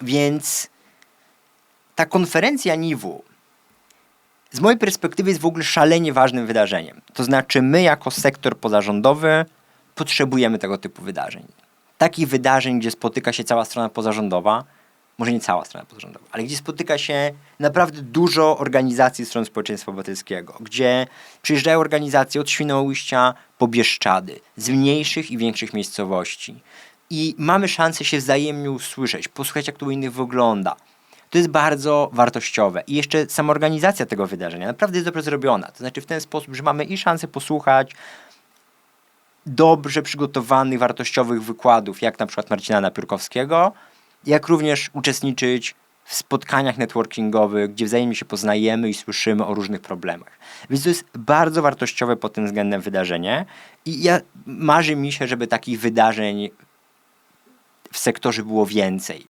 Więc ta konferencja NIW z mojej perspektywy jest w ogóle szalenie ważnym wydarzeniem. To znaczy, my jako sektor pozarządowy potrzebujemy tego typu wydarzeń. Takich wydarzeń, gdzie spotyka się cała strona pozarządowa, może nie cała strona pozarządowa, ale gdzie spotyka się naprawdę dużo organizacji stron społeczeństwa obywatelskiego, gdzie przyjeżdżają organizacje od Świnoujścia po Bieszczady, z mniejszych i większych miejscowości. I mamy szansę się wzajemnie usłyszeć, posłuchać jak to innych wygląda. To jest bardzo wartościowe. I jeszcze sama organizacja tego wydarzenia naprawdę jest dobrze zrobiona. To znaczy w ten sposób, że mamy i szansę posłuchać dobrze przygotowanych, wartościowych wykładów, jak na przykład Marcina Napiórkowskiego, jak również uczestniczyć w spotkaniach networkingowych, gdzie wzajemnie się poznajemy i słyszymy o różnych problemach. Więc to jest bardzo wartościowe pod tym względem wydarzenie i ja, marzy mi się, żeby takich wydarzeń w sektorze było więcej.